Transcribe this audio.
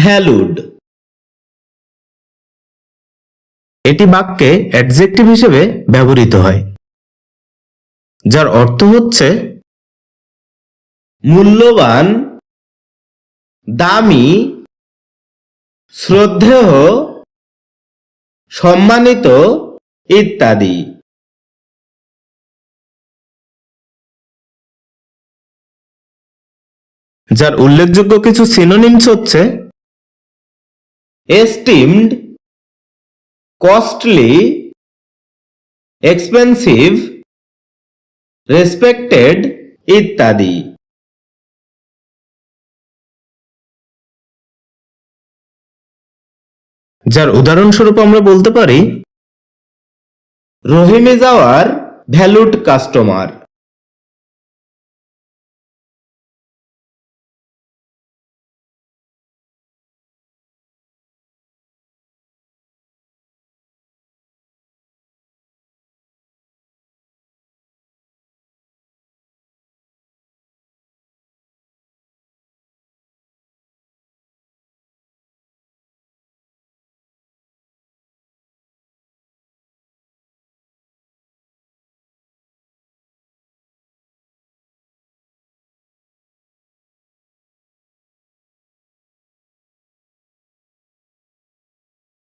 Valued. এটি বাক্যে adjective হিসেবে ব্যবহৃত হয়, যার অর্থ হচ্ছে মূল্যবান, দামি, শ্রদ্ধেয়, সম্মানিত ইত্যাদি। যার উল্লেখযোগ্য কিছু সিনোনিমস হচ্ছে এস্টিমড কস্টলি এক্সপেন্সিভ রেসপেক্টেড ইত্যাদি। যার উদাহরণস্বরূপ আমরা বলতে পারি, Rahim is our valued customer.